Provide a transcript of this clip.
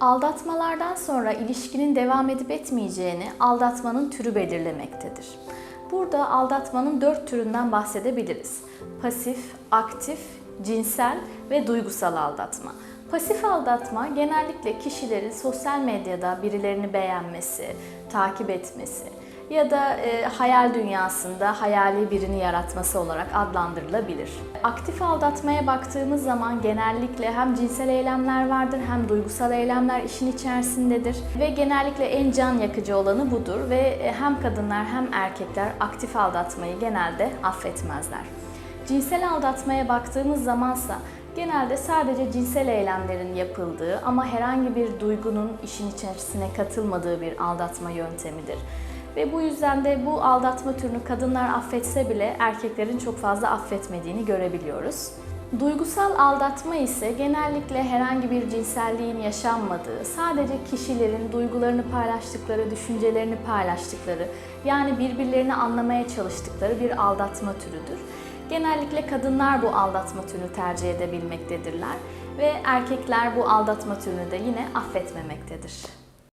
Aldatmalardan sonra ilişkinin devam edip etmeyeceğini aldatmanın türü belirlemektedir. Burada aldatmanın dört türünden bahsedebiliriz. Pasif, aktif, cinsel ve duygusal aldatma. Pasif aldatma genellikle kişilerin sosyal medyada birilerini beğenmesi, takip etmesi ya da e, hayal dünyasında hayali birini yaratması olarak adlandırılabilir. Aktif aldatmaya baktığımız zaman genellikle hem cinsel eylemler vardır hem duygusal eylemler işin içerisindedir ve genellikle en can yakıcı olanı budur ve e, hem kadınlar hem erkekler aktif aldatmayı genelde affetmezler. Cinsel aldatmaya baktığımız zamansa genelde sadece cinsel eylemlerin yapıldığı ama herhangi bir duygunun işin içerisine katılmadığı bir aldatma yöntemidir. Ve bu yüzden de bu aldatma türünü kadınlar affetse bile erkeklerin çok fazla affetmediğini görebiliyoruz. Duygusal aldatma ise genellikle herhangi bir cinselliğin yaşanmadığı, sadece kişilerin duygularını paylaştıkları, düşüncelerini paylaştıkları, yani birbirlerini anlamaya çalıştıkları bir aldatma türüdür. Genellikle kadınlar bu aldatma türünü tercih edebilmektedirler ve erkekler bu aldatma türünü de yine affetmemektedir.